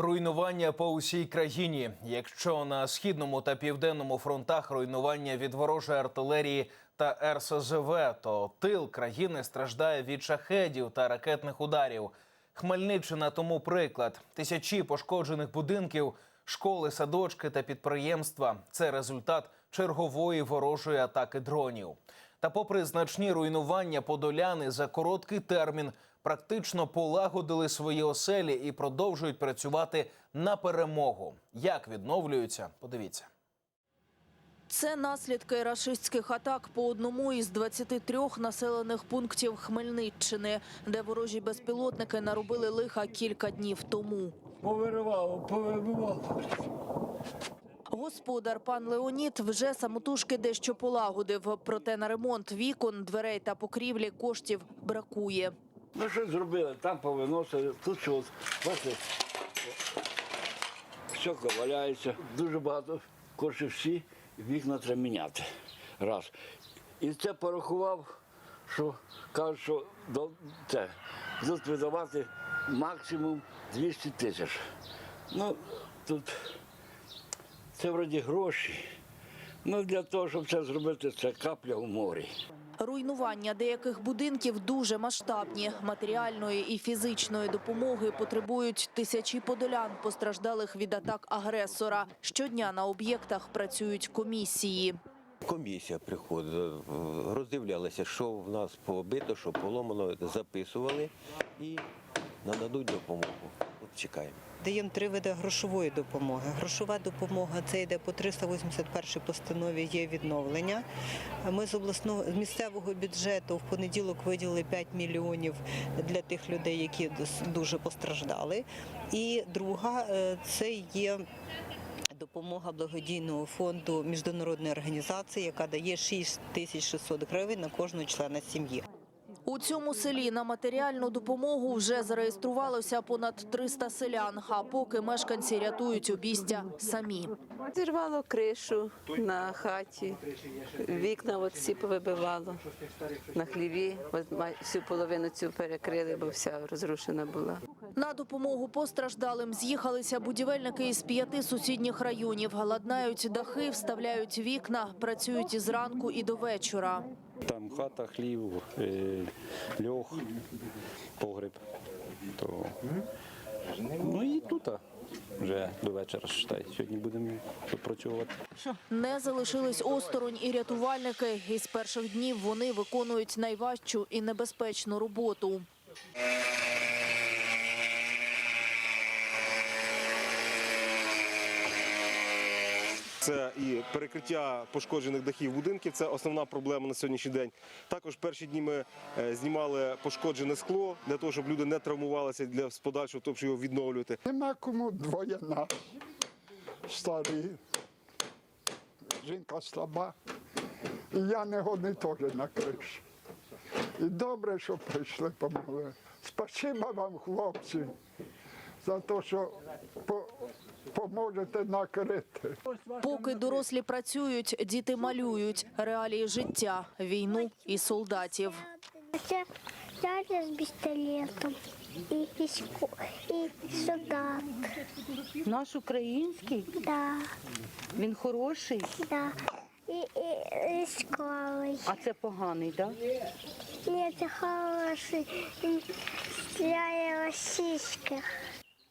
Руйнування по усій країні. Якщо на східному та південному фронтах руйнування від ворожої артилерії та РСЗВ, то тил країни страждає від шахедів та ракетних ударів. Хмельниччина тому приклад: тисячі пошкоджених будинків, школи, садочки та підприємства це результат чергової ворожої атаки дронів. Та, попри значні руйнування, подоляни за короткий термін практично полагодили свої оселі і продовжують працювати на перемогу. Як відновлюються? Подивіться. Це наслідки рашистських атак по одному із 23 населених пунктів Хмельниччини, де ворожі безпілотники наробили лиха кілька днів тому. Повиривало, повибивало. Господар пан Леонід вже самотужки дещо полагодив. Проте на ремонт вікон, дверей та покрівлі коштів бракує. Ну що зробили? Там повиносили, тут що, бачите, все валяється. Дуже багато коштів всі, вікна треба міняти. Раз. І це порахував, що кажуть, що до, це, будуть видавати максимум 200 тисяч. Ну, тут це вроді гроші. Ну, для того, щоб це зробити, це капля у морі. Руйнування деяких будинків дуже масштабні. Матеріальної і фізичної допомоги потребують тисячі подолян, постраждалих від атак агресора. Щодня на об'єктах працюють комісії. Комісія приходила, роздивлялася, що в нас побито, що поломано, записували і нададуть допомогу. От чекаємо. Даємо три види грошової допомоги. Грошова допомога це йде по 381 постанові є відновлення. Ми з обласного з місцевого бюджету в понеділок виділили 5 мільйонів для тих людей, які дуже постраждали. І друга е, це є. Допомога благодійного фонду міжнародної організації, яка дає 6600 гривень на кожного члена сім'ї. У цьому селі на матеріальну допомогу вже зареєструвалося понад 300 селян. А поки мешканці рятують обістя самі. Зірвало кришу на хаті, вікна от всі повибивало на хліві. От всю половину цю перекрили, бо вся розрушена була. На допомогу постраждалим з'їхалися будівельники із п'яти сусідніх районів. Ладнають дахи, вставляють вікна, працюють із ранку і до вечора. Там хата, хлів, е, льох, погреб. То... Ну і тут вже до вечора считай. Сьогодні будемо працювати. Не залишились осторонь і рятувальники. Із перших днів вони виконують найважчу і небезпечну роботу. Це і перекриття пошкоджених дахів будинків. Це основна проблема на сьогоднішній день. Також перші дні ми е, знімали пошкоджене скло для того, щоб люди не травмувалися для з подальшого, тобто його відновлювати. Нема кому двоє нас старі. Жінка слаба. І я не годний теж на кришу. І добре, що прийшли, помогли. Спасибо вам, хлопці, за те, що поможете накрити. Поки дорослі працюють, діти малюють реалії життя, війну і солдатів. Це дядя з пістолетом і військо, і солдат. Наш український, Да, він хороший, да. І, і військовий. а це поганий, так? Ні, це хороший. Він стріляє російських.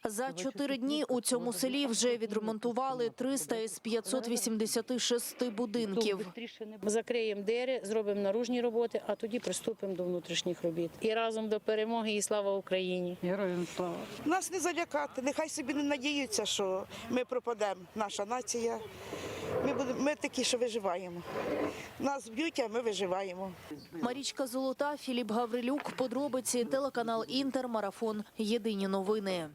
За чотири дні у цьому селі вже відремонтували 300 із 586 будинків. Закриємо двері, зробимо наружні роботи, а тоді приступимо до внутрішніх робіт. І разом до перемоги і слава Україні! Героям слава. Нас не залякати, нехай собі не надіються, що ми пропадемо, наша нація. Ми, будемо, ми такі, що виживаємо. Нас б'ють, а ми виживаємо. Марічка Золота, Філіп Гаврилюк. Подробиці телеканал Інтер. Марафон. Єдині новини.